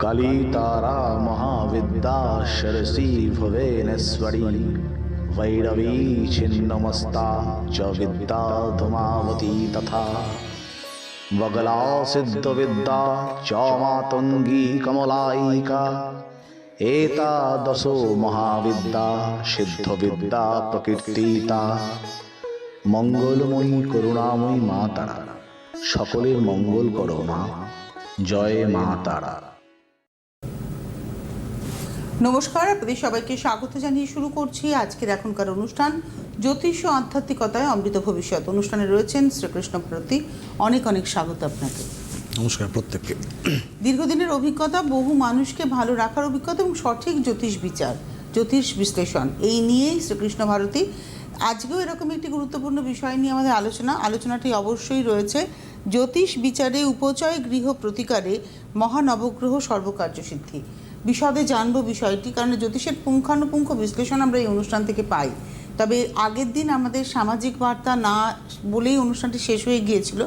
কালী তারা মহাবিদ্যা সরসী ভুবনেশ্বরী বৈরবী ছিন্নমস্তা চ বিদ্যা ধুমাবতী তথা বগলা সিদ্ধ বিদ্যা চ মাতঙ্গী কমলায়িকা এতাদশো মহাবিদ্যা সিদ্ধ সিদ্ধবিদ্যা প্রকীর্তিতা মঙ্গলময়ী করুণাময়ী মা তারা সকলের মঙ্গল করো মা। জয় মা তারা। নমস্কার আপনাদের সবাইকে স্বাগত জানিয়ে শুরু করছি আজকের এখনকার অনুষ্ঠান জ্যোতিষ ও আধ্যাত্মিকতায় অমৃত ভবিষ্যৎ। অনুষ্ঠানে রয়েছেন শ্রীকৃষ্ণ ভারতী। অনেক অনেক স্বাগত আপনাকে। নমস্কার প্রত্যেককে। দীর্ঘদিনের অভিজ্ঞতা বহু মানুষকে ভালো রাখার অভিজ্ঞতা এবং সঠিক জ্যোতিষ বিচার জ্যোতিষ বিশ্লেষণ এই নিয়েই শ্রীকৃষ্ণ ভারতী। আজকেও এরকম একটি গুরুত্বপূর্ণ বিষয় নিয়ে আমাদের আলোচনা। আলোচনাটি অবশ্যই রয়েছে জ্যোতিষ বিচারে উপচয় গৃহ প্রতিকারে মহানবগ্রহ সর্বকার্য সিদ্ধি বিশদে জানব বিষয়টি, কারণ জ্যোতিষের পুঙ্খানুপুঙ্খ বিশ্লেষণ আমরা এই অনুষ্ঠান থেকে পাই। তবে আগের দিন আমাদের সামাজিক বার্তা না বলেই অনুষ্ঠানটি শেষ হয়ে গিয়েছিল।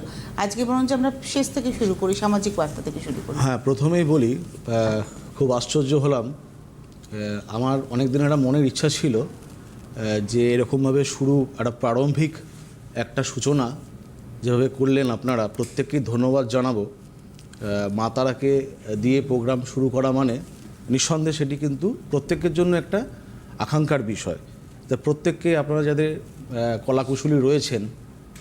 আজকে বরঞ্চ আমরা শেষ থেকে শুরু করি, সামাজিক বার্তা থেকে শুরু করি। হ্যাঁ প্রথমেই বলি খুব আশ্চর্য হলাম। আমার অনেক দিন একটা মনের ইচ্ছা ছিল যে এরকমভাবে শুরু একটা প্রারম্ভিক একটা সূচনা যেভাবে করলেন আপনারা, প্রত্যেককেই ধন্যবাদ জানাব। মা তারাকে দিয়ে প্রোগ্রাম শুরু করা মানে নিঃসন্দেহে সেটি কিন্তু প্রত্যেকের জন্য একটা আকাঙ্ক্ষার বিষয়। তা প্রত্যেককে আপনারা যাদের কলাকুশলী রয়েছেন,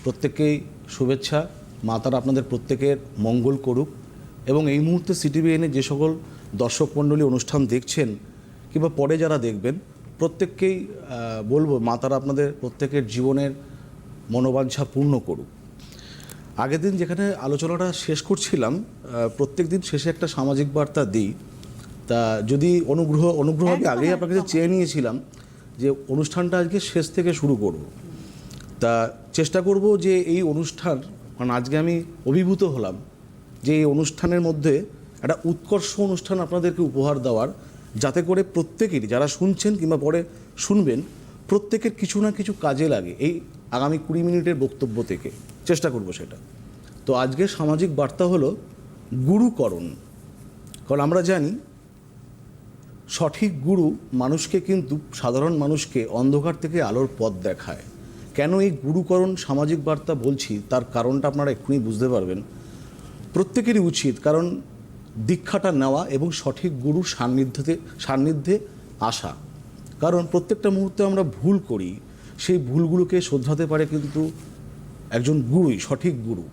প্রত্যেককেই শুভেচ্ছা। মা তারা আপনাদের প্রত্যেকের মঙ্গল করুক এবং এই মুহূর্তে সিটিভিএনে যে সকল দর্শক মণ্ডলী অনুষ্ঠান দেখছেন কিংবা পরে যারা দেখবেন, প্রত্যেককেই বলব মা তারা আপনাদের প্রত্যেকের জীবনের মনোবাঞ্ছা পূর্ণ করুক। আগের দিন যেখানে আলোচনাটা শেষ করছিলাম প্রত্যেক দিন শেষে একটা সামাজিক বার্তা দিই। তা যদি অনুগ্রহ অনুগ্রহ আমি আগেই আপনাকে একদম। চেয়ে নিয়েছিলাম যে অনুষ্ঠানটা আজকে শেষ থেকে শুরু করব। তা চেষ্টা করব যে এই অনুষ্ঠান কারণ আজকে আমি অভিভূত হলাম যে এই অনুষ্ঠানের মধ্যে একটা উৎকর্ষ অনুষ্ঠান আপনাদেরকে উপহার দেওয়ার যাতে করে প্রত্যেকেরই যারা শুনছেন কিংবা পরে শুনবেন প্রত্যেকের কিছু না কিছু কাজে লাগে এই আগামী কুড়ি মিনিটের বক্তব্য থেকে। চেষ্টা করব সেটা। তো আজকের সামাজিক বার্তা হলো গুরুকরণ। কারণ আমরা জানি সঠিক গুরু মানুষকে কিন্তু, সাধারণ মানুষকে অন্ধকার থেকে আলোর পথ দেখায়। কেন এই গুরুকরণ সামাজিক বার্তা বলছি? তার কারণটা আপনারা এক্ষুনি বুঝতে পারবেন। প্রত্যেকেরই উচিত, কারণ দীক্ষাটা নেওয়া এবং সঠিক গুরুর সান্নিধ্যতে, সান্নিধ্যে আসা। কারণ প্রত্যেকটা মুহূর্তে আমরা ভুল করি, সেই ভুলগুলোকে শোধরাতে পারে কিন্তু একজন গুরুই, সঠিক গুরু।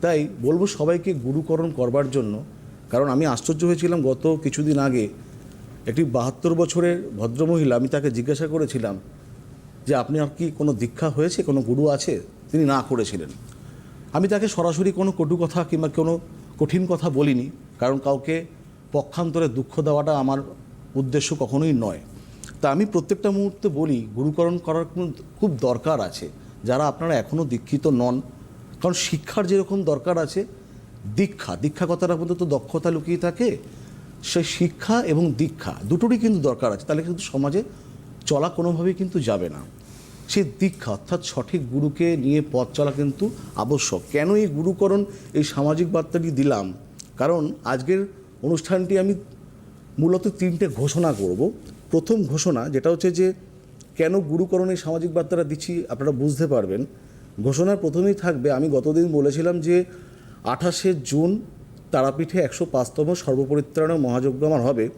তাই বলব সবাইকে গুরুকরণ করবার জন্য, কারণ আমি আশ্চর্য হয়েছিলাম গত কিছুদিন আগে একটি বাহাত্তর বছরের ভদ্রমহিলা, আমি তাকে জিজ্ঞাসা করেছিলাম যে আপনি আর কি কোনো দীক্ষা হয়েছে, কোনো গুরু আছে? তিনি না করেছিলেন। আমি তাকে সরাসরি কোনো কটু কথা কিংবা কোনো কঠিন কথা বলিনি, কারণ কাউকে পক্ষান্তরে দুঃখ দেওয়াটা আমার উদ্দেশ্য কখনোই নয়। তা আমি প্রত্যেকটা মুহূর্তে বলি, গুরুকরণ করার খুব দরকার আছে। যারা আপনারা এখনও দীক্ষিত নন, কারণ শিক্ষার যেরকম দরকার আছে, দীক্ষা দীক্ষা কথাটা মধ্যে তো দক্ষতা লুকিয়ে থাকে সেই শিক্ষা এবং দীক্ষা দুটোরই কিন্তু দরকার আছে। তাহলে কিন্তু সমাজে চলা কোনোভাবেই কিন্তু যাবে না। সেই দীক্ষা অর্থাৎ সঠিক গুরুকে নিয়ে পথ চলা কিন্তু আবশ্যক। কেন এই গুরুকরণ এই সামাজিক বার্তাটি দিলাম? কারণ আজকের অনুষ্ঠানটি আমি মূলত তিনটে ঘোষণা করব। প্রথম ঘোষণা যেটা হচ্ছে যে, কেন গুরুকরণে সামাজিক বার্তাটা দিচ্ছি আপনারা বুঝতে পারবেন। ঘোষণার প্রথমেই থাকবে, আমি গতদিন বলেছিলাম যে আঠাশে জুন তারাপীঠে একশো পাঁচতম সর্বপরিত্রাণ মহাযজ্ঞ আমার হবে।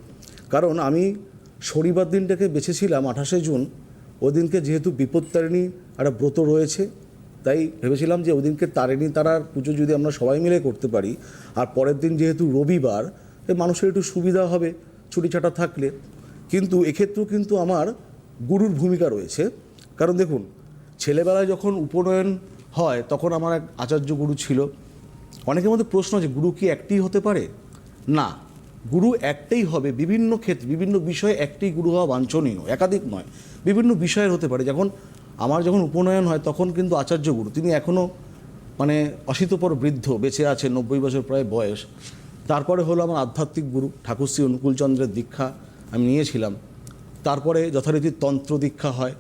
কারণ আমি শনিবার দিনটাকে বেছেছিলাম আঠাশে জুন। ওই দিনকে যেহেতু বিপত্তারিণী একটা ব্রত রয়েছে, তাই ভেবেছিলাম যে ওই দিনকে তারিণী তারার পুজো যদি আমরা সবাই মিলে করতে পারি, আর পরের দিন যেহেতু রবিবার মানুষের একটু সুবিধা হবে ছুটি ছাটা থাকলে। কিন্তু এক্ষেত্রেও কিন্তু আমার গুরুর ভূমিকা রয়েছে। কারণ দেখুন, ছেলেবেলায় যখন উপনয়ন হয়, তখন আমার এক আচার্য গুরু ছিল। অনেকের মধ্যে প্রশ্ন আছে গুরু কি একটি হতে পারে? না। গুরু একটাই হবে। বিভিন্ন ক্ষেত্রে বিভিন্ন বিষয়ে একটি গুরু হওয়া বাঞ্ছনীয়, একাধিক নয়। বিভিন্ন বিষয়ের হতে পারে। যখন আমার যখন উপনয়ন হয়, তখন কিন্তু আচার্য গুরু, তিনি এখনও মানে অশীতপর বৃদ্ধ, বেঁচে আছে নব্বই বছর প্রায় বয়স। তারপরে হলো আমার আধ্যাত্মিক গুরু, ঠাকুরশ্রী অনুকূলচন্দ্রের দীক্ষা আমি নিয়েছিলাম। তারপরে যথারীতি তন্ত্র দীক্ষা হয়।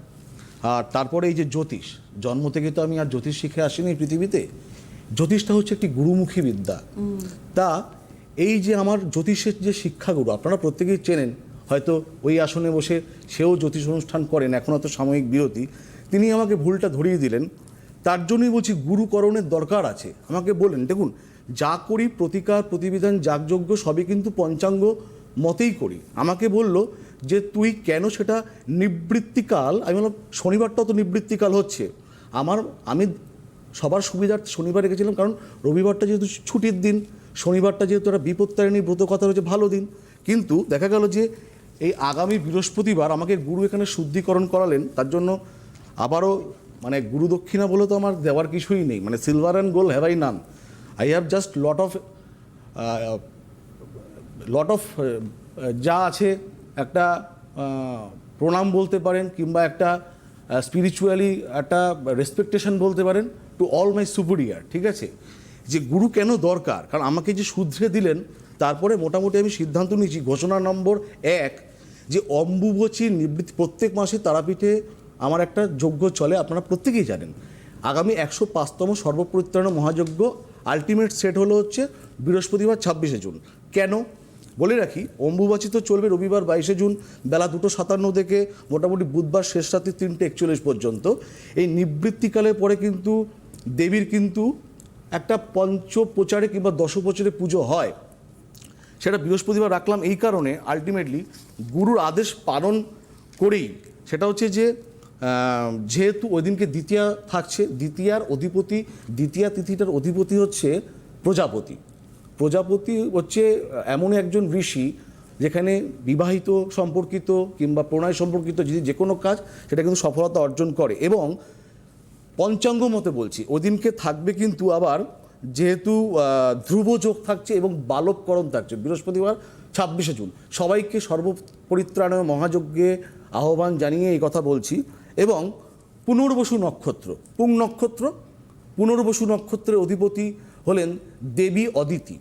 আর তারপরে এই যে জ্যোতিষ, জন্ম থেকে তো আমি আর জ্যোতিষ শিখে আসিনি পৃথিবীতে। জ্যোতিষটা হচ্ছে একটি গুরুমুখী বিদ্যা। তা এই যে আমার জ্যোতিষের যে শিক্ষাগুরু, আপনারা প্রত্যেকেই চেনেন, হয়তো ওই আসনে বসে সেও জ্যোতিষ অনুষ্ঠান করেন, এখন হয়তো সাময়িক বিরতি। তিনি আমাকে ভুলটা ধরিয়ে দিলেন। তার জন্যই বলছি গুরুকরণের দরকার আছে। আমাকে বলেন, দেখুন, যা করি, প্রতিকার, প্রতিবিধান, যাগযজ্ঞ, সবই কিন্তু পঞ্চাঙ্গ মতেই করি। আমাকে বলল যে তুই কেন সেটা নিবৃত্তিকাল, আমি বললাম, শনিবারটাও তো নিবৃত্তিকাল হচ্ছে। আমার, আমি সবার সুবিধার্থে শনিবার রেখেছিলাম কারণ রবিবারটা যেহেতু ছুটির দিন, শনিবারটা যেহেতু একটা বিপত্তারিণী ব্রত কথা রয়েছে, ভালো দিন। কিন্তু দেখা গেল যে এই আগামী বৃহস্পতিবার আমাকে গুরু এখানে শুদ্ধিকরণ করালেন, তার জন্য আবারও মানে গুরু দক্ষিণা বলে তো আমার দেওয়ার কিছুই নেই মানে silver and gold have I নাম I have just lot of lot of যা আছে, একটা প্রণাম বলতে পারেন, কিংবা একটা স্পিরিচুয়ালি একটা রেসপেকটেশন বলতে পারেন। টু অল মাই সুপিরিয়ার ঠিক আছে? যে গুরু কেন দরকার? কারণ আমাকে যে শুধরে দিলেন, তারপরে মোটামুটি আমি সিদ্ধান্ত নিয়েছি ঘোষণা নম্বর এক, যে অম্বুবচী নিবৃত্তি প্রত্যেক মাসে তারাপীঠে আমার একটা যজ্ঞ চলে, আপনারা প্রত্যেকেই জানেন। আগামী একশো পাঁচতম সর্বপরিত্রাণ মহাযজ্ঞ আলটিমেট সেট হলো হচ্ছে বৃহস্পতিবার ছাব্বিশে জুন। কেন? বলে রাখি, অম্বুবাচী তো চলবে রবিবার বাইশে জুন, বেলা দুটো সাতান্ন থেকে মোটামুটি বুধবার শেষ রাত্রি তিনটে একচল্লিশ পর্যন্ত। এই নিবৃত্তিকালের পরে কিন্তু দেবীর কিন্তু একটা পঞ্চপ্রচারে কিংবা দশ প্রচারে পুজো হয়। সেটা বৃহস্পতিবার রাখলাম এই কারণে আলটিমেটলি গুরুর আদেশ পালন করেই। সেটা হচ্ছে যে যেহেতু ওই দিনকে দ্বিতীয়া থাকছে, দ্বিতীয়ার অধিপতি, দ্বিতীয়া তিথিটার অধিপতি হচ্ছে প্রজাপতি। প্রজাপতি হচ্ছে এমন একজন ঋষি যেখানে বিবাহিত, সম্পর্কিত কিংবা প্রণয় সম্পর্কিত যদি যে কোনো কাজ, সেটা কিন্তু সফলতা অর্জন করে এবং পঞ্চাঙ্গ মতে বলছি ওদিনকে থাকবে কিন্তু আবার যেহেতু ধ্রুব যোগ থাকছে এবং বালককরণ থাকছে, বৃহস্পতিবার ছাব্বিশে জুন। সবাইকে সর্বপরিত্রাণয় মহাযজ্ঞে আহ্বান জানিয়ে এই কথা বলছি এবং পুনর্বসু নক্ষত্র, পুং নক্ষত্র, পুনর্বসু নক্ষত্রের অধিপতি হলেন দেবী অদিতি।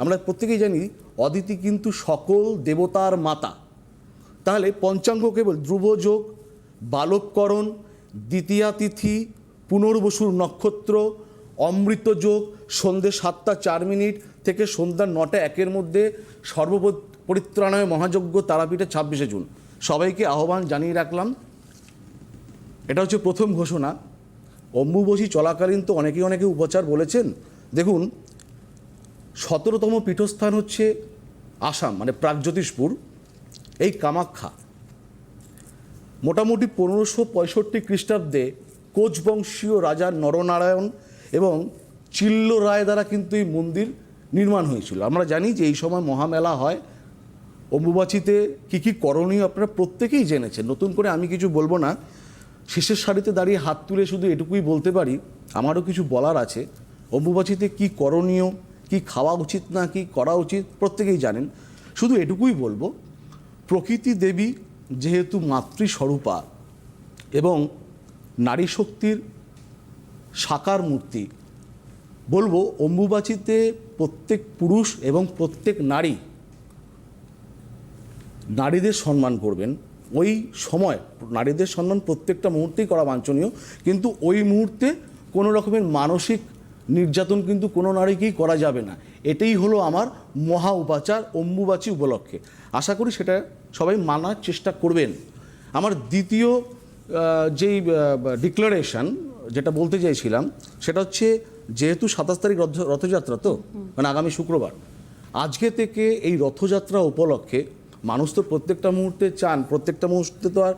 আমরা প্রত্যেকেই জানি অদিতি কিন্তু সকল দেবতার মাতা। তাহলে পঞ্চাঙ্গ কেবল ধ্রুবযোগ বালককরণ দ্বিতীয়া তিথি পুনর্বসুর নক্ষত্র, অমৃত যোগ, সন্ধে সাতটা চার মিনিট থেকে সন্ধ্যা নটা একের মধ্যে সর্বপরিত্রাণায় মহাযজ্ঞ তারাপীঠে ছাব্বিশে জুন। সবাইকে আহ্বান জানিয়ে রাখলাম। এটা হচ্ছে প্রথম ঘোষণা। অম্বুবচী চলাকালীন তো অনেকেই অনেকে উপচার বলেছেন। দেখুন, সতেরোতম পীঠস্থান হচ্ছে আসাম মানে প্রাগজ্যোতিষপুর এই কামাখ্যা। মোটামুটি পনেরোশো পঁয়ষট্টি খ্রিস্টাব্দে কোচবংশীয় রাজা নরনারায়ণ এবং চিল্ল রায় দ্বারা কিন্তু এই মন্দির নির্মাণ হয়েছিল। আমরা জানি যে এই সময় মহামেলা হয়। অম্বুবাচিতে কী কী করণীয় আপনারা প্রত্যেকেই জেনেছেন। নতুন করে আমি কিছু বলব না। শেষের সারিতে দাঁড়িয়ে হাত তুলে শুধু এটুকুই বলতে পারি, আমারও কিছু বলার আছে। অম্বুবাচিতে কি করণীয়, কি খাওয়া উচিত না, কি করা উচিত, প্রত্যেকেই জানেন। শুধু এটুকুই বলব, প্রকৃতি দেবী যেহেতু মাতৃস্বরূপা এবং নারী শক্তির সাকার মূর্তি। বলব, অম্বুবাচিতে প্রত্যেক পুরুষ এবং প্রত্যেক নারী নারীদের সম্মান করবেন। ওই সময় নারীদের সম্মান প্রত্যেকটা মুহূর্তেই করা বাঞ্ছনীয়, কিন্তু ওই মুহূর্তে কোনো রকমের মানসিক নির্যাতন কিন্তু কোনো নারীকেই করা যাবে না। এটাই হলো আমার মহা উপাচার অম্বুবাচী উপলক্ষে। আশা করি সেটা সবাই মানার চেষ্টা করবেন। আমার দ্বিতীয় যেই ডিক্লারেশন যেটা বলতে চাইছিলাম, সেটা হচ্ছে যেহেতু সাতাশ তারিখ রথ, রথযাত্রা তো মানে আগামী শুক্রবার, আজকে থেকে এই রথযাত্রা উপলক্ষে মানুষ তো প্রত্যেকটা মুহূর্তে চান, প্রত্যেকটা মুহূর্তে তো আর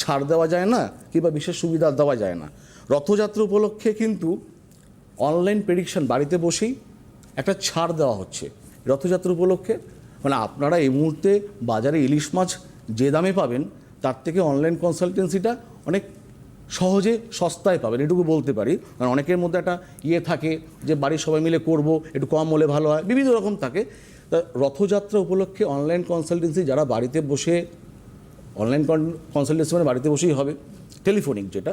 ছাড় দেওয়া যায় না, কিংবা বিশেষ সুবিধা দেওয়া যায় না। রথযাত্রা উপলক্ষে কিন্তু অনলাইন প্রেডিকশন বাড়িতে বসেই একটা ছাড় দেওয়া হচ্ছে রথযাত্রা উপলক্ষে। মানে আপনারা এই মুহূর্তে বাজারে ইলিশ মাছ যে দামে পাবেন, তার থেকে অনলাইন কনসালটেন্সিটা অনেক সহজে সস্তায় পাবেন, এটুকু বলতে পারি। কারণ অনেকের মধ্যে একটা ইয়ে থাকে যে বাড়ির সবাই মিলে করব, একটু কম হলে ভালো হয়, বিভিন্ন রকম থাকে। তা রথযাত্রা উপলক্ষে অনলাইন কনসালটেন্সি যারা বাড়িতে বসে অনলাইন কনসালটেন্সি মানে বাড়িতে বসেই হবে টেলিফোনিক যেটা,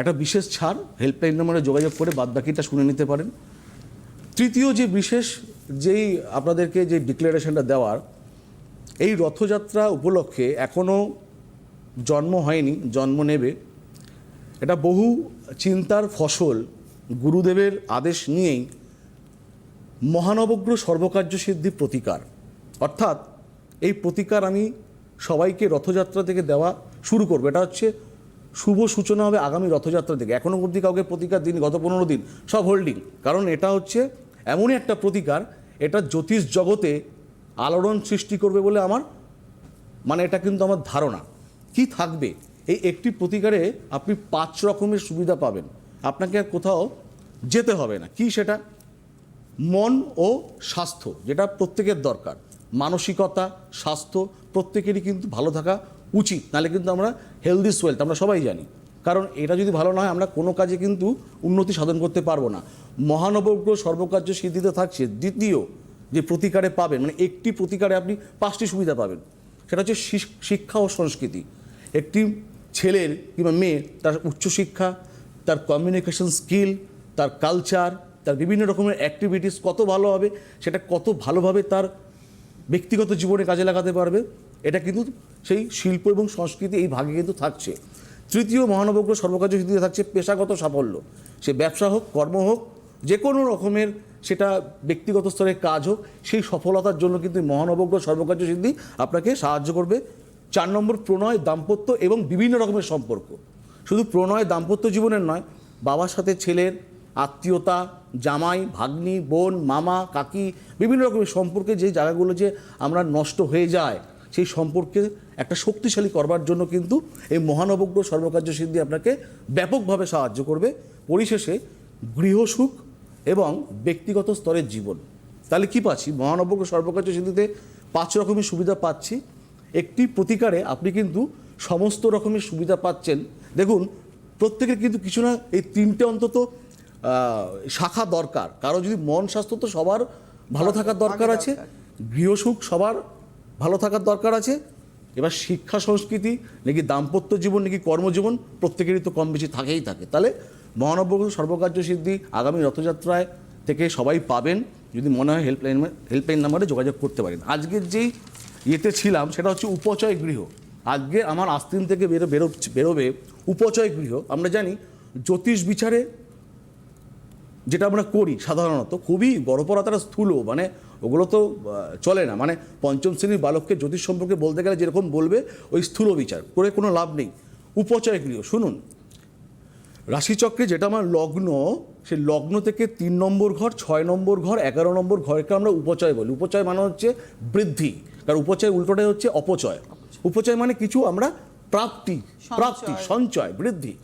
একটা বিশেষ ছাড় হেল্পলাইন নম্বরে যোগাযোগ করে বাদবাকিটা শুনে নিতে পারেন। তৃতীয় যে বিশেষ যেই আপনাদেরকে যে ডিক্লারেশনটা দেওয়ার, এই রথযাত্রা উপলক্ষে এখনও জন্ম হয়নি, জন্ম নেবে। এটা বহু চিন্তার ফসল। গুরুদেবের আদেশ নিয়েই মহানবগ্রহ সর্বকার্য সিদ্ধি প্রতিকার। অর্থাৎ এই প্রতিকার আমি সবাইকে রথযাত্রা থেকে দেওয়া শুরু করব। এটা হচ্ছে শুভ সূচনা হবে আগামী রথযাত্রা থেকে। এখনও অবধি কাউকে প্রতিকার দিন গত পনেরো দিন। সব হোল্ডিং। কারণ এটা হচ্ছে এমনই একটা প্রতিকার, এটা জ্যোতিষ জগতে আলোড়ন সৃষ্টি করবে বলে আমার মানে এটা কিন্তু আমার ধারণা। কি থাকবে? এই একটি প্রতিকারে আপনি পাঁচ রকমের সুবিধা পাবেন। আপনাকে আর কোথাও যেতে হবে না। কি সেটা? মন ও স্বাস্থ্য, যেটা প্রত্যেকের দরকার। মানসিকতা, স্বাস্থ্য প্রত্যেকেরই কিন্তু ভালো থাকা উচিত। নাহলে কিন্তু আমরা হেলদি সোয়েলথ আমরা সবাই জানি। কারণ এটা যদি ভালো না হয়, আমরা কোনো কাজে কিন্তু উন্নতি সাধন করতে পারব না। মহানবগ্রহ সর্বকার্য সিদ্ধিতে থাকছে। দ্বিতীয় যে প্রতিকারে পাবেন মানে একটি প্রতিকারে আপনি পাঁচটি সুবিধা পাবেন। সেটা হচ্ছে শিক- শিক্ষা ও সংস্কৃতি। একটি ছেলের কিংবা মেয়ে তার উচ্চশিক্ষা, তার কমিউনিকেশন স্কিল তার কালচার তার বিভিন্ন রকমের অ্যাক্টিভিটিস কত ভালো হবে, সেটা কত ভালোভাবে তার ব্যক্তিগত জীবনে কাজে লাগাতে পারবে, এটা কিন্তু সেই শিল্প এবং সংস্কৃতি এই ভাগে কিন্তু থাকছে। তৃতীয় মহানবগ্রহ সর্বকার্য সিদ্ধিতে থাকছে পেশাগত সাফল্য। সে ব্যবসা হোক, কর্ম হোক যে কোনো রকমের সেটা ব্যক্তিগত স্তরে কাজ হোক, সেই সফলতার জন্য কিন্তু মহানবগ্রহ সর্বকার্য সিদ্ধি আপনাকে সাহায্য করবে। চার নম্বর প্রণয়, দাম্পত্য এবং বিভিন্ন রকমের সম্পর্ক। শুধু প্রণয়, দাম্পত্য জীবনের নয়, বাবার সাথে ছেলের আত্মীয়তা, জামাই, ভাগ্নি, বোন, মামা, কাকি, বিভিন্ন রকমের সম্পর্কে যে জায়গাগুলো যে আমরা নষ্ট হয়ে যায়, সেই সম্পর্কে একটা শক্তিশালী করবার জন্য কিন্তু এই মহানবগ্রহ সর্বকার্য সিদ্ধি আপনাকে ব্যাপকভাবে সাহায্য করবে। পরিশেষে গৃহসুখ এবং ব্যক্তিগত স্তরের জীবন। তাহলে কি পাচ্ছি? মহানবগ্রহ সর্বকার্য সিদ্ধিতে পাঁচ রকমের সুবিধা পাচ্ছি। একটি প্রতিকারে আপনি কিন্তু সমস্ত রকমের সুবিধা পাচ্ছেন। দেখুন প্রত্যেকের কিন্তু কিছু না এই তিনটে অন্তত শাখা দরকার। কারও যদি মন স্বাস্থ্য তো সবার ভালো থাকার দরকার আছে গৃহসুখ সবার ভালো থাকার দরকার আছে। এবার শিক্ষা সংস্কৃতি নাকি দাম্পত্য জীবন নাকি কর্মজীবন প্রত্যেকেরই তো কম বেশি থাকেই থাকে। তাহলে মহানবগ্রহ সর্বকার্য সিদ্ধি আগামী রথযাত্রায় থেকে সবাই পাবেন। যদি মনে হয় হেল্পলাইন হেল্পলাইন নাম্বারে যোগাযোগ করতে পারেন। আজকের যেই ইয়েতে ছিলাম, সেটা হচ্ছে উপচয় গৃহ। আজকে আমার আস্তিন থেকে বেরো বেরো, বেরোবে উপচয় গৃহ। আমরা জানি জ্যোতিষ বিচারে যেটা আমরা করি সাধারণত, খুবই গড়পড়া স্থূল মানে ওগুলো তো চলে না। মানে পঞ্চম শ্রেণির বালককে জ্যোতিষ সম্পর্কে বলতে গেলে যেরকম বলবে, ওই স্থূল বিচার, করে কোনো লাভ নেই। উপচয় গৃহ, শুনুন। রাশিচক্রে যেটা আমার লগ্ন সেই লগ্ন থেকে তিন নম্বর ঘর, ছয় নম্বর ঘর, এগারো নম্বর ঘরকে আমরা উপচয় বলি। উপচয় মানে হচ্ছে বৃদ্ধি। কারণ উপচয় উল্টোটাই হচ্ছে অপচয়। উপচয় মানে কিছু আমরা প্রাপ্তি প্রাপ্তি সঞ্চয়। বৃদ্ধি।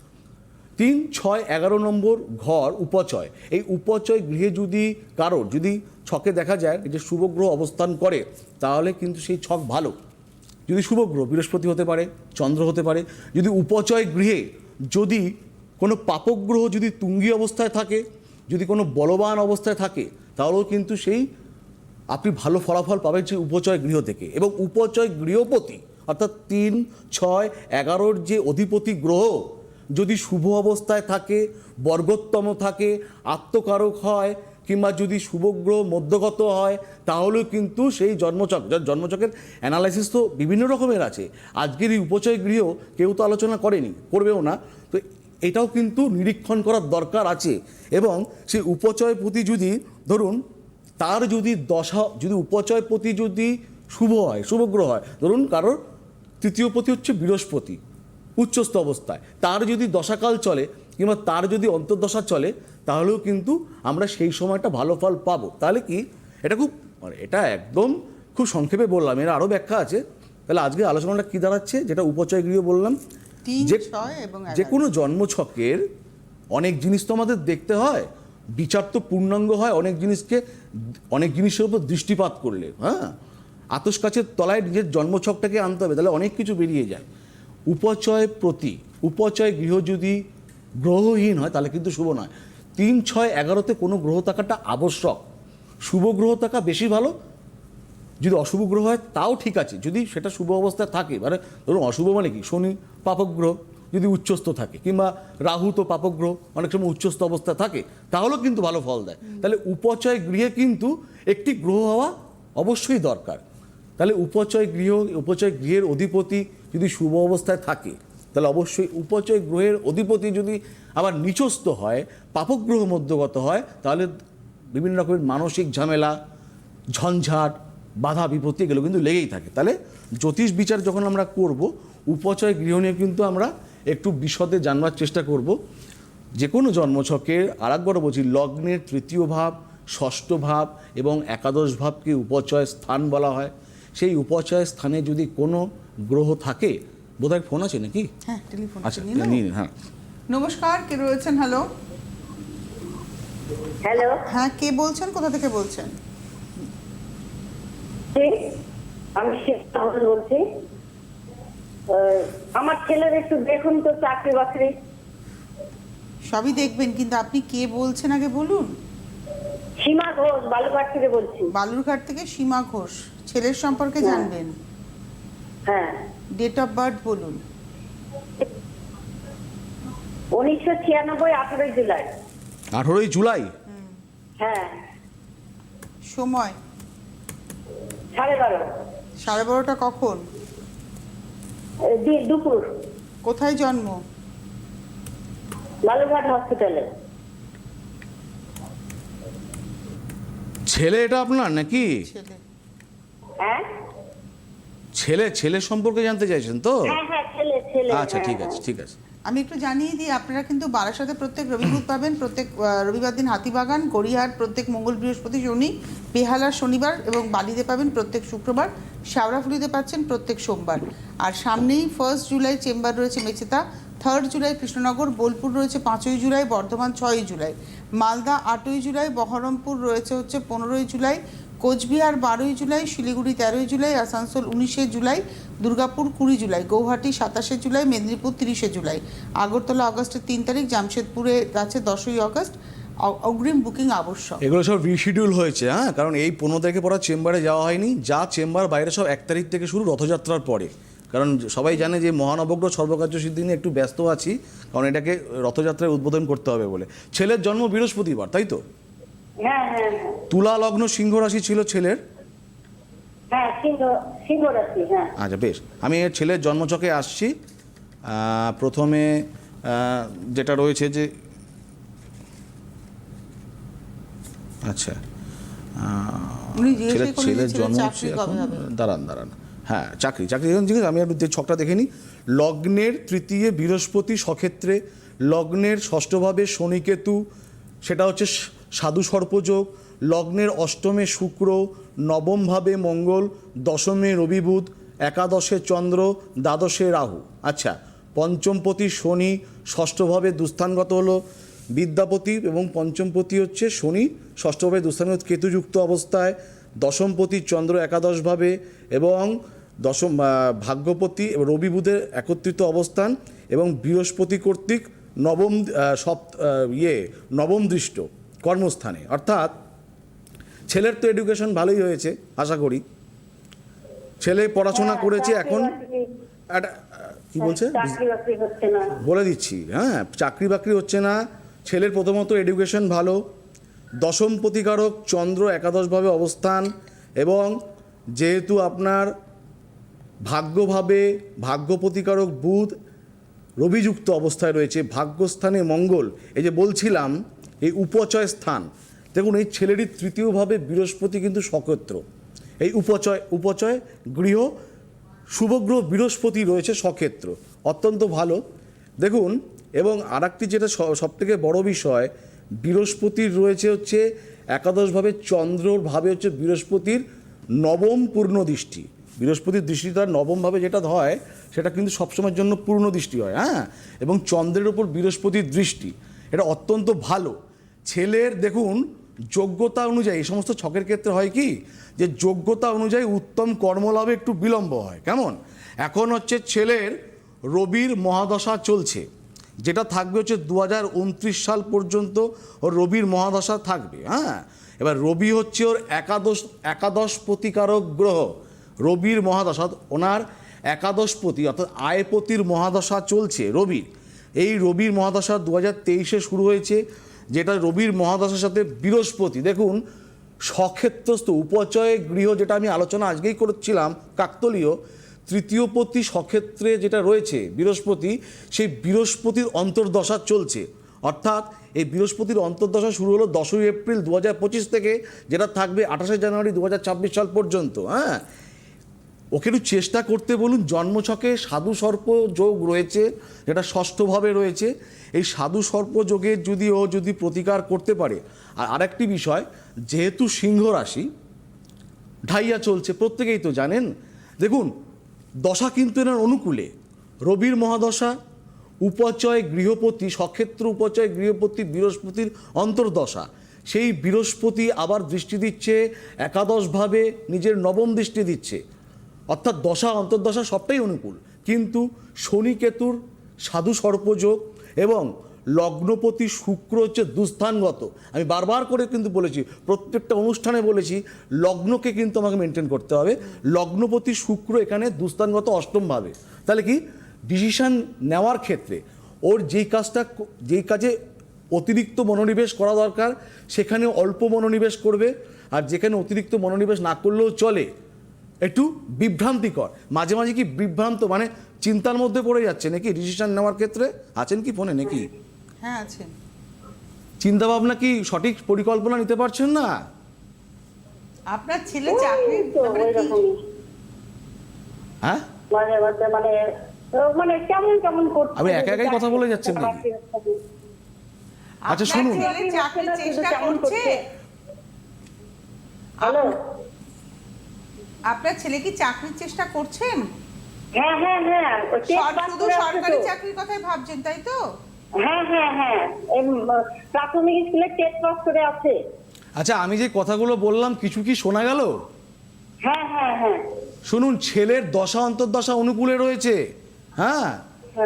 তিন ছয় এগারো নম্বর ঘর উপচয়। এই উপচয় গৃহে যদি কারোর যদি ছকে দেখা যায় যে শুভগ্রহ অবস্থান করে তাহলে কিন্তু সেই ছক ভালো। যদি শুভগ্রহ বৃহস্পতি হতে পারে চন্দ্র হতে পারে যদি উপচয় গৃহে যদি কোনো পাপগ্রহ যদি তুঙ্গি অবস্থায় থাকে যদি কোনো বলবান অবস্থায় থাকে তাহলেও কিন্তু সেই আপনি ভালো ফলাফল পাবেন সেই উপচয় গৃহ থেকে। এবং উপচয় গৃহপতি, অর্থাৎ তিন, ছয়, এগারোর যে অধিপতি গ্রহ, যদি শুভ অবস্থায় থাকে, বর্গোত্তম থাকে, আত্মকারক হয়, কিংবা যদি শুভগ্রহ মধ্যগত হয়, তাহলেও কিন্তু সেই জন্মচক জন্মচকের অ্যানালাইসিস তো বিভিন্ন রকমের আছে। আজকের এই উপচয় গৃহ কেউ তো আলোচনা করেনি, করবেও না। তো এটাও কিন্তু নিরীক্ষণ করার দরকার আছে। এবং সেই উপচয় প্রতি যদি, ধরুন তার যদি দশা যদি উপচয় প্রতি যদি শুভ হয় শুভগ্রহ হয় ধরুন কারোর তৃতীয় পতি হচ্ছে বৃহস্পতি উচ্চস্থ অবস্থায় তার যদি দশাকাল চলে কিংবা তার যদি অন্তর্দশা চলে তাহলেও কিন্তু আমরা সেই সময়টা ভালো ফল পাবো। তাহলে কি? এটা খুব মানে এটা একদম খুব সংক্ষেপে বললাম এর আরও ব্যাখ্যা আছে। তাহলে আজকে আলোচনাটা কী দাঁড়াচ্ছে? যেটা উপচয় গৃহ বললাম। যে। কোনো জন্মছকের অনেক জিনিস তো আমাদের দেখতে হয়। বিচার তো পূর্ণাঙ্গ হয় অনেক জিনিসকে, অনেক জিনিসের উপর দৃষ্টিপাত করলে হ্যাঁ? আতস কাছের তলায় নিজের জন্মছকটাকে আনতে হবে, তাহলে অনেক কিছু বেরিয়ে যায়। উপচয় প্রতি, উপচয় গৃহ যদি গ্রহহীন হয়, তাহলে কিন্তু শুভ নয়। তিন ছয় এগারোতে কোনো গ্রহ থাকাটা আবশ্যক। শুভ গ্রহ থাকা বেশি ভালো, যদি অশুভ গ্রহ হয়, তাও ঠিক আছে। যদি সেটা শুভ অবস্থায় থাকে মানে ধরুন অশুভ মানে কি? শনি পাপগ্রহ যদি উচ্চস্থ থাকে, কিংবা রাহু তো পাপগ্রহ, অনেক সময় উচ্চস্থ অবস্থায় থাকে, তাহলেও কিন্তু ভালো ফল দেয়। তাহলে উপচয় গৃহে কিন্তু একটি গ্রহ হওয়া অবশ্যই দরকার। তাহলে উপচয় গৃহ, উপচয় গৃহের অধিপতি যদি শুভ অবস্থায় থাকে, তাহলে অবশ্যই উপচয় গ্রহের অধিপতি যদি আবার নিচস্থ হয়, পাপগ্রহ মধ্যগত হয়, তাহলে বিভিন্ন রকমের মানসিক ঝামেলা, ঝঞ্ঝাট, বাধা, বিপত্তি এগুলো কিন্তু লেগেই থাকে। তাহলে জ্যোতিষ বিচার যখন আমরা করব, উপচয় গৃহ নিয়ে কিন্তু আমরা একটু বিশদে জানবার চেষ্টা করব। যে কোনো জন্মছকের আর একবার বলছি লগ্নের তৃতীয় ভাব ষষ্ঠ ভাব এবং একাদশ ভাবকে উপচয় স্থান বলা হয়। সেই উপচয় স্থানে যদি কোনো গ্রহ থাকে বোধহয় ফোন আছে নাকি? হ্যাঁ টেলিফোন আচ্ছা নিন হ্যাঁ। নমস্কার কে রয়েছেন? হ্যালো। হ্যালো। হ্যাঁ কে বলছেন? কোথা থেকে বলছেন? আমি বলছি। আমার ছেলের একটু দেখুন তো চাকরি বাকরি। সবই দেখবেন কিন্তু আপনি কে বলছেন আগে বলুন? সীমা ঘোষ বালুঘাট থেকে বলছি। বালুরঘাট থেকে সীমা ঘোষ ছেলের সম্পর্কে হ্যাঁ। জানবেন? হ্যাঁ। ডেট অফ বার্থ বলুন। উনিশশো ছিয়ানব্বই আঠেরোই জুলাই। আঠেরোই জুলাই? হ্যাঁ। সময়? সাড়ে বারো। সাড়ে বারোটা কখন? দুপুর। কোথায় জন্ম? বালুরঘাট হসপিটালে ছেলে এটা আপনার নাকি? ছেলে। হ্যাঁ? ছেলে ছেলে সম্পর্কে জানতে চাইছেন তো? হ্যাঁ হ্যাঁ ছেলে ছেলে। আচ্ছা ঠিক। আছে ঠিক আছে। আমি একটু জানিয়ে দিই, আপনারা কিন্তু বারাসাতে প্রত্যেক রবিবার পাবেন, প্রত্যেক রবিবার দিন হাতিবাগান, গড়িয়াহাট, প্রত্যেক মঙ্গল বৃহস্পতি শনি বেহালার শনিবার এবং বালিতে পাবেন প্রত্যেক শুক্রবার শাওড়াফুলিতে পাচ্ছেন প্রত্যেক সোমবার। আর সামনেই ফার্স্ট জুলাই চেম্বার রয়েছে মেচেতা থার্ড জুলাই কৃষ্ণনগর, বোলপুর রয়েছে পাঁচই জুলাই, বর্ধমান ছয়ই জুলাই। মালদা আটই জুলাই, বহরমপুর রয়েছে হচ্ছে পনেরোই জুলাই কোচবিহার বারোই জুলাই, শিলিগুড়ি তেরোই জুলাই, আসানসোল উনিশে জুলাই, দুর্গাপুর কুড়ি জুলাই, গৌহাটি সাতাশে জুলাই, মেদিনীপুর তিরিশে জুলাই। আগরতলা আগস্টের তিন তারিখ, জামশেদপুরে আছে দশই আগস্ট অ- অগ্রিম বুকিং আবশ্যক। এগুলো সব রিশিডিউল হয়েছে হ্যাঁ? কারণ এই পনেরো তারিখে পড়া চেম্বারে যাওয়া হয়নি। যা চেম্বার বাইরে সব এক তারিখ থেকে শুরু, রথযাত্রার পরে। কারণ সবাই জানে যে মহানবগ্রহ সর্বকার্য সিদ্ধি নিয়ে একটু ব্যস্ত আছি, কারণ এটাকে রথযাত্রায় উদ্বোধন করতে হবে বলে। ছেলের জন্ম বৃহস্পতিবার, তাই তো? তুলা লগ্ন সিংহ রাশি ছিল ছেলের? হ্যাঁ সিংহ সিংহ রাশি হ্যাঁ। আচ্ছা বেশ। আমি এর ছেলের জন্মচকে আসছি। প্রথমে যেটা রয়েছে যে আচ্ছা উনি ছেলের ছেলের জন্ম? দাঁড়ান দাঁড়ান। হ্যাঁ চাকরি চাকরি এখন জিজ্ঞেস আমি একটু ছকটা দেখে নিই লগ্নের তৃতীয় বৃহস্পতি সক্ষেত্রে লগ্নের ষষ্ঠভাবে শনিকেতু সেটা হচ্ছে সাধু সর্পযোগ লগ্নের অষ্টমে শুক্র নবমভাবে মঙ্গল দশমে রবিবুধ একাদশে চন্দ্র দ্বাদশে রাহু। আচ্ছা পঞ্চমপতি শনি ষষ্ঠভাবে দুস্থানগত হলো বিদ্যাপতি এবং পঞ্চমপতি হচ্ছে শনি ষষ্ঠভাবে দুস্থানগত কেতুযুক্ত অবস্থায় দশমপতি চন্দ্র একাদশভাবে এবং দশম ভাগ্যপতি এবং বুধের একত্রিত অবস্থান এবং বৃহস্পতি কর্তৃক নবম আহ, সপ আহ, ইয়ে নবম দৃষ্ট। কর্মস্থানে। অর্থাৎ ছেলের তো এডুকেশন ভালোই হয়েছে আশা করি। ছেলে পড়াশোনা হ্যাঁ, করেছে এখন একটা কি বলছে? হচ্ছে না। বলে দিচ্ছি হ্যাঁ চাকরি বাকরি হচ্ছে না। ছেলের প্রথমত এডুকেশন ভালো। দশম প্রতিকারক চন্দ্র একাদশভাবে অবস্থান এবং যেহেতু আপনার ভাগ্যভাবে ভাগ্য প্রতিকারক বুধ রবিযুক্ত অবস্থায় রয়েছে ভাগ্যস্থানে মঙ্গল। এই যে বলছিলাম এই উপচয় স্থান। দেখুন, এই ছেলেটির তৃতীয়ভাবে বৃহস্পতি কিন্তু সক্ষেত্র। এই উপচয় উপচয়, গৃহ, শুভগ্রহ বৃহস্পতি রয়েছে সক্ষেত্র। অত্যন্ত ভালো। দেখুন, এবং আর যেটা সব থেকে বড় বিষয়, বৃহস্পতির রয়েছে হচ্ছে একাদশভাবে চন্দ্রর ভাবে হচ্ছে বৃহস্পতির নবম পূর্ণ দৃষ্টি। বৃহস্পতির দৃষ্টি তার নবমভাবে যেটা হয়, সেটা কিন্তু সবসময়ের জন্য পূর্ণ দৃষ্টি হয় হ্যাঁ? এবং চন্দ্রের ওপর বৃহস্পতির দৃষ্টি। এটা অত্যন্ত ভালো। ছেলের, দেখুন, যোগ্যতা অনুযায়ী, এই সমস্ত ছকের ক্ষেত্রে হয় কি? যে যোগ্যতা অনুযায়ী উত্তম কর্মলাভে একটু বিলম্ব হয়। কেমন? এখন হচ্ছে ছেলের রবির মহাদশা চলছে। যেটা থাকবে হচ্ছে দু হাজার উনত্রিশ সাল পর্যন্ত ওর রবির মহাদশা থাকবে হ্যাঁ? এবার রবি হচ্ছে ওর একাদশ একাদশ প্রতিকারক গ্রহ। রবির মহাদশা ওনার একাদশ একাদশপতি, অর্থাৎ আয়পতির মহাদশা চলছে রবির। এই রবির মহাদশা দু হাজার শুরু হয়েছে। যেটা রবির মহাদশার সাথে বৃহস্পতি। দেখুন, সক্ষেত্রস্থ উপচয় গৃহ যেটা আমি আলোচনা আজকেই করছিলাম, কাকতলীয়, তৃতীয়পতি সক্ষেত্রে যেটা রয়েছে, বৃহস্পতি, সেই বৃহস্পতির অন্তর্দশা চলছে। অর্থাৎ, এই বৃহস্পতির অন্তর্দশা শুরু হলো দশই এপ্রিল দু হাজার পঁচিশ থেকে, যেটা থাকবে আঠাশে জানুয়ারি দু হাজার ছাব্বিশ সাল পর্যন্ত হ্যাঁ? ওকে একটু চেষ্টা করতে বলুন, জন্মছকে সাধু সর্প যোগ রয়েছে, যেটা ষষ্ঠভাবে রয়েছে। এই সাধু সর্প যোগের যদি ও যদি প্রতিকার করতে পারে, আর আরেকটি বিষয়, যেহেতু সিংহ রাশি, ঢাইয়া চলছে, প্রত্যেকেই তো জানেন। দেখুন, দশা কিন্তু এনার অনুকূলে। রবির মহাদশা, উপচয় গৃহপতি, সক্ষেত্র উপচয় গৃহপতি, বৃহস্পতির অন্তর্দশা। সেই বৃহস্পতি আবার দৃষ্টি দিচ্ছে, একাদশভাবে নিজের নবম দৃষ্টি দিচ্ছে। অর্থাৎ দশা, অন্তর্দশা সবটাই অনুকূল। কিন্তু শনি কেতুর সাধু সর্পযোগ এবং লগ্নপতি শুক্র হচ্ছে দুস্থানগত। আমি বারবার করে কিন্তু বলেছি, প্রত্যেকটা অনুষ্ঠানে বলেছি, লগ্নকে কিন্তু আমাকে মেনটেন করতে হবে। লগ্নপতি শুক্র এখানে দুস্থানগত অষ্টমভাবে তাহলে কি? ডিসিশন নেওয়ার ক্ষেত্রে ওর যেই কাজটা, যেই কাজে অতিরিক্ত মনোনিবেশ করা দরকার, সেখানে অল্প মনোনিবেশ করবে। আর যেখানে অতিরিক্ত মনোনিবেশ না করলেও চলে একটু বিভ্রান্তিকর। মাঝে মাঝে কি বিভ্রান্ত মানে চিন্তার মধ্যে পড়ে যাচ্ছে নাকি? ডিসিশন নেওয়ার ক্ষেত্রে আছেন কি ফোনে নাকি? হ্যাঁ আছেন। চিন্তা ভাবনা কি সঠিক পরিকল্পনা নিতে পারছেন না? আপনার ছেলে চাকরি হ্যাঁ? মাঝে মানে মানে কেমন কেমন করছে? আমি একা একাই কথা বলে যাচ্ছেন? আচ্ছা, শুনুন। চেষ্টা করছে? হ্যালো? আপনার ছেলে কি চাকরির চেষ্টা করছেন? হ্যাঁ হ্যাঁ হ্যাঁ। শুধু সরকারি চাকরির কথাই ভাবছেন তাই তো? হ্যাঁ হ্যাঁ হ্যাঁ। প্রাথমিক স্কুলে টেট পাস করে আছে। আচ্ছা আমি যে কথাগুলো বললাম কিছু কি শোনা গেল? হ্যাঁ হ্যাঁ হ্যাঁ। শুনুন ছেলের দশা অন্তর্দশা অনুকূলে রয়েছে। হ্যাঁ?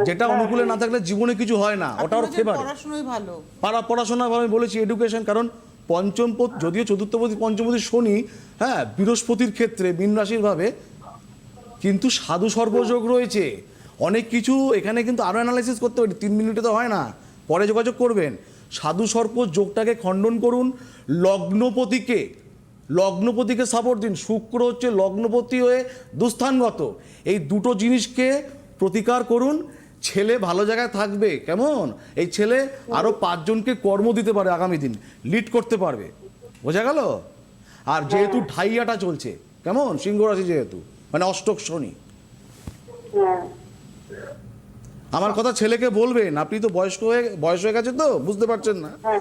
যেটা অনুকূলে না থাকলে জীবনে কিছু হয় না ওটা ওর আপনার ফেভারে। পড়াশোনাই ভালো। পাড়া পড়াশোনা আমি বলেছি এডুকেশন কারণ পঞ্চমপদ যদিও চতুর্থপতি, পঞ্চমপতি শনি হ্যাঁ বৃহস্পতির ক্ষেত্রে, মীন রাশির ভাবে কিন্তু সাধু সর্বযোগ রয়েছে। অনেক কিছু এখানে কিন্তু আরও অ্যানালাইসিস করতে পারি, তিন মিনিটে তো হয় না। পরে যোগাযোগ করবেন। সাধু সর্প যোগটাকে খণ্ডন করুন। লগ্নপতিকে লগ্নপতিকে সাপোর্ট দিন। শুক্র হচ্ছে লগ্নপতি হয়ে দুস্থানগত। এই দুটো জিনিসকে প্রতিকার করুন। ছেলে ভালো জায়গায় থাকবে কেমন? এই ছেলে আরও পাঁচজনকে কর্ম দিতে পারে আগামী দিন লিড করতে পারবে। বোঝা গেল? আর যেহেতু ঢাইয়াটা চলছে কেমন? সিংহ রাশি যেহেতু মানে অষ্টক শনি। আমার কথা ছেলেকে বলবেন আপনি তো বয়স্ক হয়ে বয়স হয়ে গেছে তো বুঝতে পারছেন না। হ্যাঁ।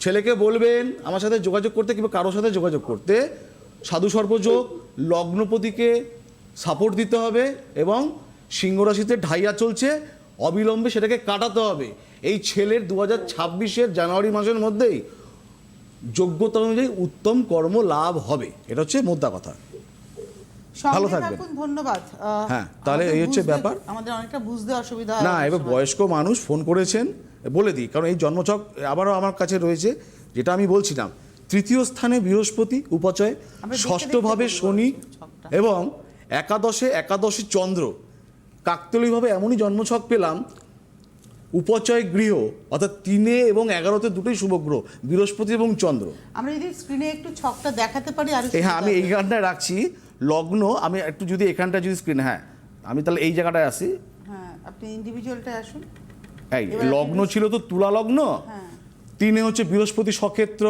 ছেলেকে বলবেন আমার সাথে যোগাযোগ করতে কিংবা কারোর সাথে যোগাযোগ করতে সাধু সর্বযোগ লগ্নপতিকে সাপোর্ট দিতে হবে এবং সিংহ রাশিতে ঢাইয়া চলছে অবিলম্বে সেটাকে কাটাতে হবে। এই ছেলের দু হাজার ছাব্বিশের জানুয়ারি মাসের মধ্যেই যোগ্যতা অনুযায়ী উত্তম কর্ম লাভ হবে। এটা হচ্ছে মোদ্দা কথা। ভালো থাকবেন। ধন্যবাদ। হ্যাঁ, তাহলে এই হচ্ছে ব্যাপার। আমাদের অনেকটা বুঝতে অসুবিধা না এবার বয়স্ক মানুষ ফোন করেছেন বলে দিই কারণ এই জন্মছক আবারও আমার কাছে রয়েছে যেটা আমি বলছিলাম। তৃতীয় স্থানে বৃহস্পতি উপচয় ষষ্ঠভাবে শনি এবং একাদশে একাদশী চন্দ্র। কাকতলীভাবে এমনই জন্মছক পেলাম উপচয় গৃহ অর্থাৎ তিনে এবং এগারোতে দুটোই শুভগ্রহ বৃহস্পতি এবং চন্দ্র। আমরা যদি স্ক্রিনে একটু ছকটা দেখাতে পারি আর হ্যাঁ আমি এই এইখানটায় রাখছি। লগ্ন আমি একটু যদি এখানটা যদি স্ক্রিন হ্যাঁ আমি তাহলে এই জায়গাটায় আসি। হ্যাঁ আপনি ইন্ডিভিজুয়ালটা আসুন। এই লগ্ন ছিল তো তুলা লগ্ন। হ্যাঁ। তিনে হচ্ছে বৃহস্পতি সক্ষেত্র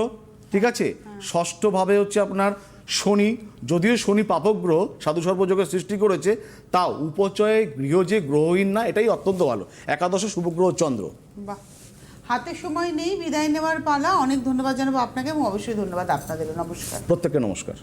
ঠিক আছে? ষষ্ঠভাবে হচ্ছে আপনার শনি যদিও শনি পাপগ্রহ সাধু সর্বযোগের সৃষ্টি করেছে তা উপচয়ে গৃহ যে গ্রহহীন না এটাই অত্যন্ত ভালো। একাদশ শুভগ্রহ চন্দ্র। বাহ। হাতে সময় নেই বিদায় নেওয়ার পালা। অনেক ধন্যবাদ জানাব আপনাকে এবং অবশ্যই ধন্যবাদ আপনাদের। নমস্কার। প্রত্যেককে নমস্কার।